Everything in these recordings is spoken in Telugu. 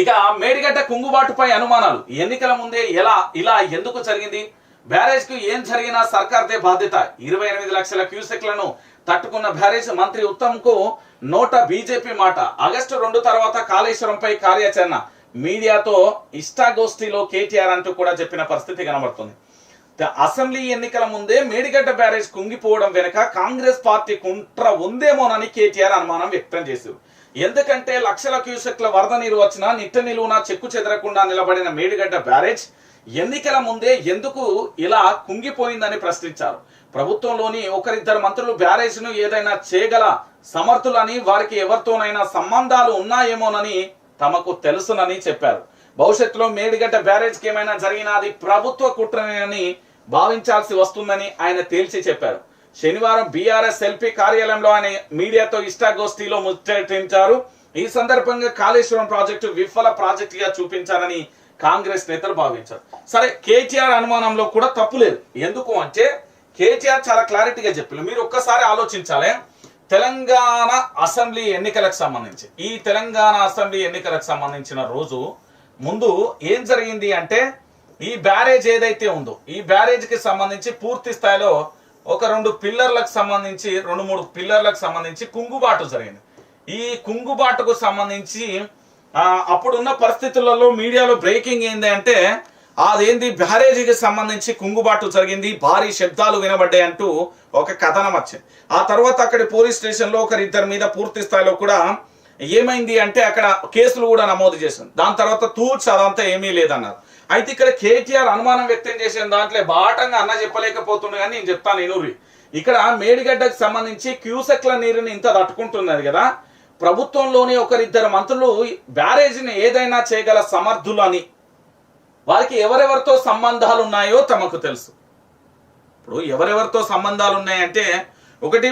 ఇక మేడిగడ్డ కుంగుబాటుపై అనుమానాలు. ఎన్నికల ముందే ఎలా ఇలా ఎందుకు జరిగింది? బ్యారేజ్కు ఏం జరిగినా సర్కార్దే బాధ్యత. ఇరవై ఎనిమిది లక్షల క్యూసెక్లను తట్టుకున్న బ్యారేజ్ మంత్రి ఉత్తమ్కు నోట బీజేపీ మాట. ఆగస్టు రెండు తర్వాత కాళేశ్వరంపై కార్యాచరణ. మీడియాతో ఇష్టాగోష్ఠిలో కేటీఆర్ అంటూ కూడా చెప్పిన పరిస్థితి కనబడుతుంది. అసెంబ్లీ ఎన్నికల ముందే మేడిగడ్డ బ్యారేజ్ కుంగిపోవడం వెనుక కాంగ్రెస్ పార్టీ కుట్ర ఉందేమోనని కేటీఆర్ అనుమానం వ్యక్తం చేశారు. ఎందుకంటే లక్షల క్యూసెక్ల వరద నీరు వచ్చినా నిట్ట నిలువున చెక్కు చెదరకుండా నిలబడిన మేడిగడ్డ బ్యారేజ్ ఎన్నికల ముందే ఎందుకు ఇలా కుంగిపోయిందని ప్రశ్నించారు. ప్రభుత్వంలోని ఒకరిద్దరు మంత్రులు బ్యారేజ్ను ఏదైనా చేయగల సమర్థులని వారికి ఎవరితోనైనా సంబంధాలు ఉన్నాయేమోనని తమకు తెలుసునని చెప్పారు. భవిష్యత్తులో మేడిగడ్డ బ్యారేజ్కి ఏమైనా జరిగినా అది ప్రభుత్వ కుట్రని భావించాల్సి వస్తుందని ఆయన తేల్చి చెప్పారు. శనివారం బీఆర్ఎస్ ఎల్పీ కార్యాలయంలో ఆయన మీడియాతో ఇష్టాగోష్ఠిలో ముచ్చటించారు. ఈ సందర్భంగా కాళేశ్వరం ప్రాజెక్టు విఫల ప్రాజెక్టుగా చూపించారని కాంగ్రెస్ నేతలు భావించారు. సరే కేటీఆర్ అనుమానంలో కూడా తప్పు లేదు. ఎందుకు అంటే కేటీఆర్ చాలా క్లారిటీగా చెప్పారు. మీరు ఒక్కసారి ఆలోచించాలి. తెలంగాణ అసెంబ్లీ ఎన్నికలకు సంబంధించి ఈ తెలంగాణ అసెంబ్లీ ఎన్నికలకు సంబంధించిన రోజు ముందు ఏం జరిగింది అంటే ఈ బ్యారేజ్ ఏదైతే ఉందో ఈ బ్యారేజ్కి సంబంధించి పూర్తి స్థాయిలో ఒక రెండు పిల్లర్లకు సంబంధించి రెండు మూడు పిల్లర్లకు సంబంధించి కుంగుబాటు జరిగింది. ఈ కుంగుబాటుకు సంబంధించి అప్పుడున్న పరిస్థితులలో మీడియాలో బ్రేకింగ్ ఏంది అంటే అదేంది బ్యారేజీకి సంబంధించి కుంగుబాటు జరిగింది భారీ శబ్దాలు వినబడ్డాయి అంటూ ఒక కథనం వచ్చింది. ఆ తర్వాత అక్కడి పోలీస్ స్టేషన్లో ఒకరిద్దరి మీద పూర్తి స్థాయిలో కూడా ఏమైంది అంటే అక్కడ కేసులు కూడా నమోదు చేసింది దాని తర్వాత తూర్చి అదంతా ఏమీ లేదన్నారు. అయితే ఇక్కడ కేటీఆర్ అనుమానం వ్యక్తం చేసిన దాంట్లో బాటంగా అన్న చెప్పలేకపోతుండే కానీ నేను చెప్తాను ఇనూరి ఇక్కడ మేడిగడ్డకు సంబంధించి క్యూసెక్ల నీరుని ఇంత తట్టుకుంటున్నది కదా. ప్రభుత్వంలోని ఒకరిద్దరు మంత్రులు బ్యారేజీని ఏదైనా చేయగల సమర్థులు అని. వారికి ఎవరెవరితో సంబంధాలు ఉన్నాయో తమకు తెలుసు. ఇప్పుడు ఎవరెవరితో సంబంధాలు ఉన్నాయంటే ఒకటి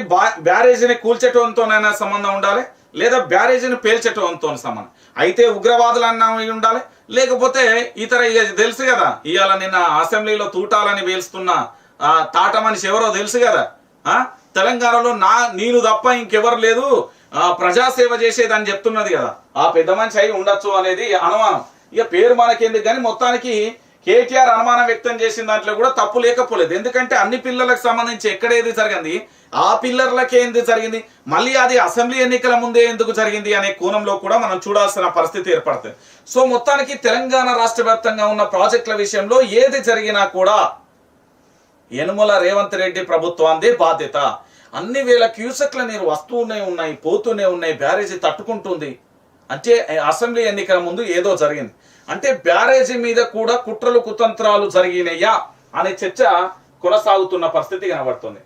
బ్యారేజీని కూల్చేటంతోనైనా సంబంధం ఉండాలి లేదా బ్యారేజీని పేల్చటంతో సమానం. అయితే ఉగ్రవాదులు అన్న ఉండాలి లేకపోతే ఇతర ఇక తెలుసు కదా ఇవాళ నిన్న అసెంబ్లీలో తూటాలని వేలుస్తున్న ఆ, తాట మనిషి ఎవరో తెలుసు కదా ఆ? తెలంగాణలో నా నేను తప్ప ఇంకెవరు లేదు ఆ, ప్రజాసేవ చేసేదని చెప్తున్నది కదా. ఆ పెద్ద మనిషి అయి ఉండొచ్చు అనేది అనుమానం. ఇక పేరు మనకెందుకు కానీ మొత్తానికి కేటీఆర్ అనుమానం వ్యక్తం చేసిన దాంట్లో కూడా తప్పు లేకపోలేదు. ఎందుకంటే అన్ని పిల్లలకు సంబంధించి ఎక్కడ ఏది జరిగింది? ఆ పిల్లర్లకే ఎందుకు జరిగింది? మళ్ళీ అది అసెంబ్లీ ఎన్నికల ముందే ఎందుకు జరిగింది అనే కోణంలో కూడా మనం చూడాల్సిన పరిస్థితి ఏర్పడుతుంది. సో మొత్తానికి తెలంగాణ రాష్ట్ర వ్యాప్తంగా ఉన్న ప్రాజెక్టుల విషయంలో ఏది జరిగినా కూడా యనుమల రేవంత్ రెడ్డి ప్రభుత్వాందే బాధ్యత. అన్ని వేల క్యూసెక్ల నీరు వస్తూనే ఉన్నాయి పోతూనే ఉన్నాయి బ్యారేజీ తట్టుకుంటుంది. అంటే అసెంబ్లీ ఎన్నికల ముందు ఏదో జరిగింది. అంటే బ్యారేజీ మీద కూడా కుట్రలు కుతంత్రాలు జరిగినాయా అనే చర్చ కొనసాగుతున్న పరిస్థితి కనబడుతుంది.